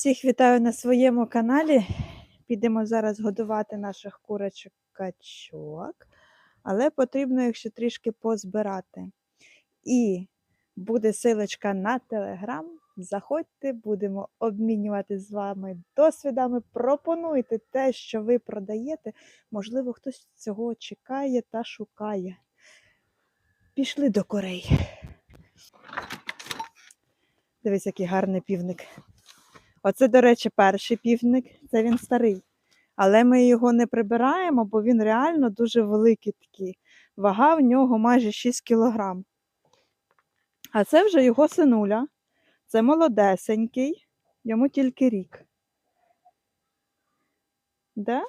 Всіх вітаю на своєму каналі. Підемо зараз годувати наших курочок качок, але потрібно їх ще трішки позбирати. І буде силочка на телеграм. Заходьте, будемо обмінювати з вами досвідами. Пропонуйте те, що ви продаєте. Можливо, хтось цього чекає та шукає. Пішли до корей. Дивись, який гарний півник. Оце, до речі, перший півник, це він старий. Але ми його не прибираємо, бо він реально дуже великий такий. Вага в нього майже 6 кілограм. А це вже його синуля. Це молодесенький, йому тільки рік. Де?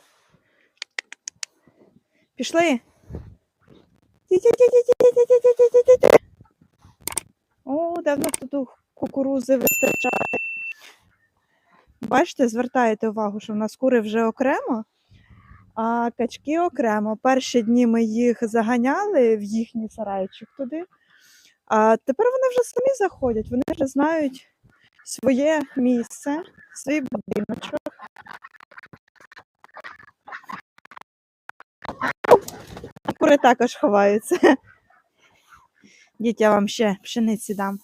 Пішли? О, давно тут кукурузи вистачає. Бачите, звертаєте увагу, що в нас кури вже окремо, а качки окремо. Перші дні ми їх заганяли в їхній сарайчик туди. А тепер вони вже самі заходять, вони вже знають своє місце, свій будиночок. Кури також ховаються. Дітя вам ще пшениці дам.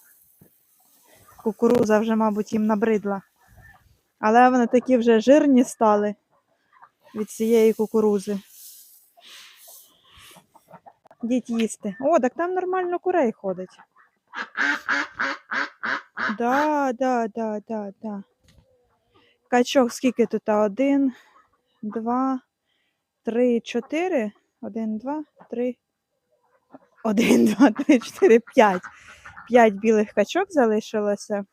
Кукуруза вже, мабуть, їм набридла. Але вони такі вже жирні стали від цієї кукурузи. Діть їсти. О, так там нормально курей ходить. Да, да, да, да, да. Качок скільки тут? Один, два, три, чотири. Один, два, три. Один, два, три, чотири, п'ять. П'ять білих качок залишилося.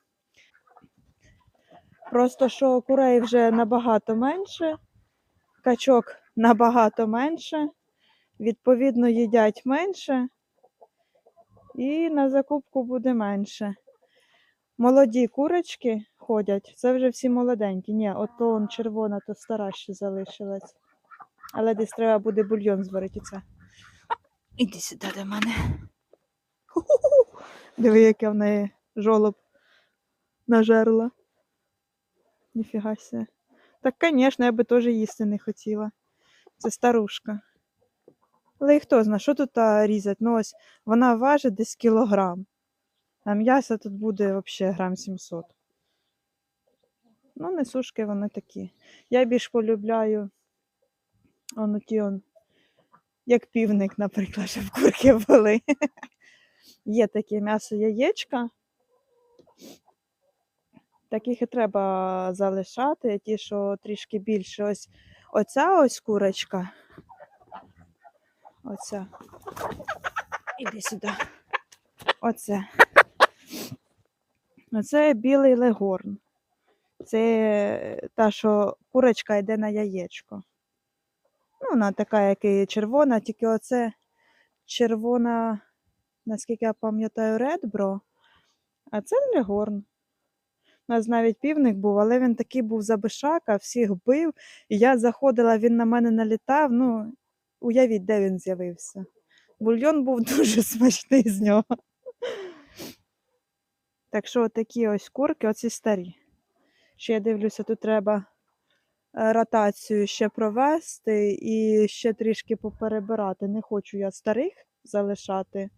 Просто що курей вже набагато менше, качок набагато менше, відповідно, їдять менше, і на закупку буде менше. Молоді курочки ходять, це вже всі молоденькі. Ні, от то он червона, то стара ще залишилась. Але десь треба буде бульйон зварити це. Іди сюди до мене. Диви, яке в неї жолоб нажерла. Ніфіга себе. Так, звісно, я би теж їсти не хотіла. Це старушка. Але і хто знає, що тут а, різати? Ну ось вона важить десь кілограм. А м'яса тут буде взагалі грам 700. Ну, несушки вони такі. Я більш полюбляю он ті он, як півник, наприклад, щоб курки були. Є таке м'ясо яєчка. Таких і треба залишати, ті, що трішки більше. Ось оця ось курочка. Оця. Іди сюди. Оце. Оце білий легорн. Це та, що курочка йде на яєчко. Ну, вона така, як і червона, тільки оце червона, наскільки я пам'ятаю, редбро, а це легорн. У нас навіть півник був, але він такий був забишака, всіх бив. І я заходила, він на мене налітав. Ну, уявіть, де він з'явився. Бульйон був дуже смачний з нього. Так що такі ось курки, оці старі. Ще я дивлюся, тут треба е, ротацію ще провести і ще трішки поперебирати. Не хочу я старих залишати.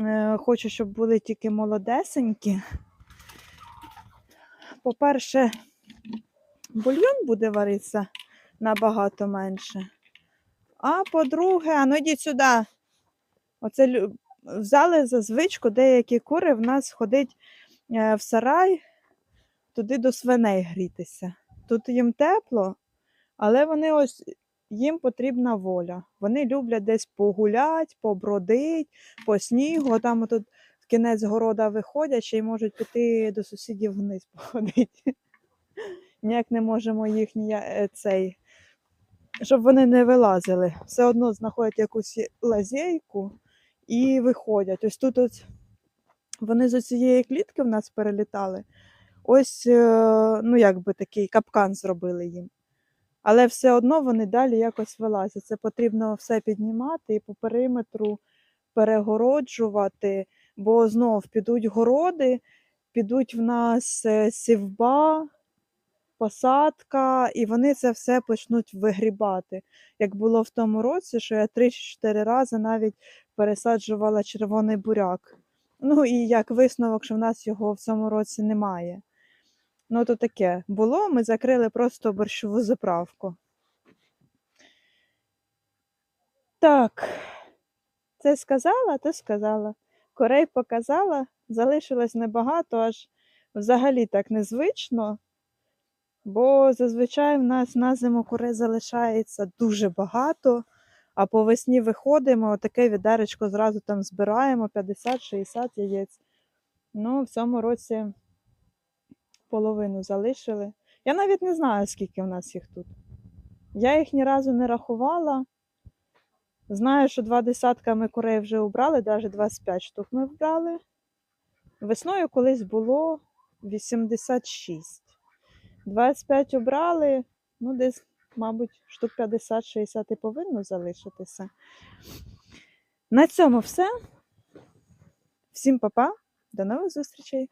Е, Хочу, щоб були тільки молодесенькі. По-перше, бульйон буде варитися набагато менше. А по-друге, а ну йдіть сюди. Оце взяли за звичку деякі кури в нас ходить е, в сарай туди до свиней грітися. Тут їм тепло, але вони ось їм потрібна воля. Вони люблять десь погулять, побродить, по снігу, там тут кінець города виходять й можуть піти до сусідів вниз походити. Ніяк не можемо їхній е, цей, щоб вони не вилазили. Все одно знаходять якусь лазейку і виходять. Ось тут ось вони з цієї клітки в нас перелітали. Ось, е, ну, якби такий капкан зробили їм. Але все одно вони далі якось вилазять. Це потрібно все піднімати і по периметру перегороджувати, бо знов підуть городи, підуть в нас е, сівба, посадка, і вони це все почнуть вигрібати. Як було в тому році, що я 3-4 рази навіть пересаджувала червоний буряк. Ну і як висновок, що в нас його в цьому році немає. Ну, то таке було, ми закрили просто борщову заправку. Так, це сказала, то сказала. Корей показала, залишилось небагато, аж взагалі так незвично, бо зазвичай в нас на зиму курей залишається дуже багато, а по весні виходимо, таке відеречко зразу там збираємо 50-60 яєць. Ну, в цьому році половину залишили. Я навіть не знаю, скільки в нас їх тут. Я їх ні разу не рахувала. Знаю, що два десятка ми курей вже убрали, навіть 25 штук ми вбрали. Весною колись було 86. 25 обрали, ну, десь, мабуть, штук 50-60 і повинно залишитися. На цьому все. Всім па-па, до нових зустрічей!